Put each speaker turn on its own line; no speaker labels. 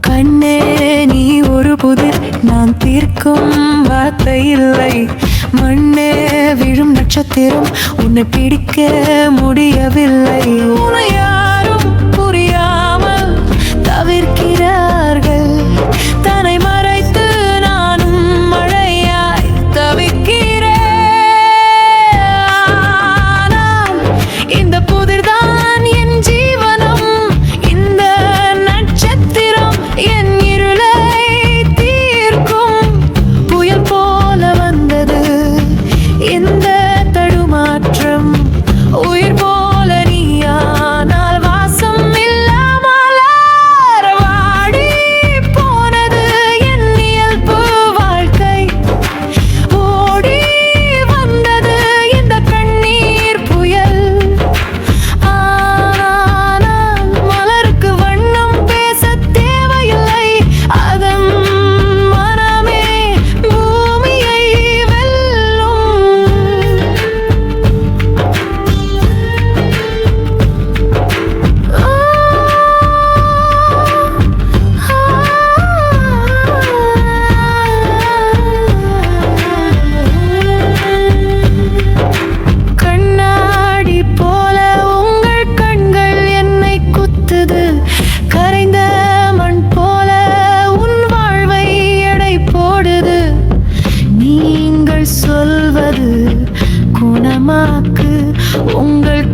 கண்ணே நீ ஒரு புதிர் நான் தீர்க்கும் வார்த்தை இல்லை. மண்ணே விழும் நட்சத்திரம் உன்னை பிடிக்க முடியவில்லை. சொல்வது குணமாக்கு உங்கள்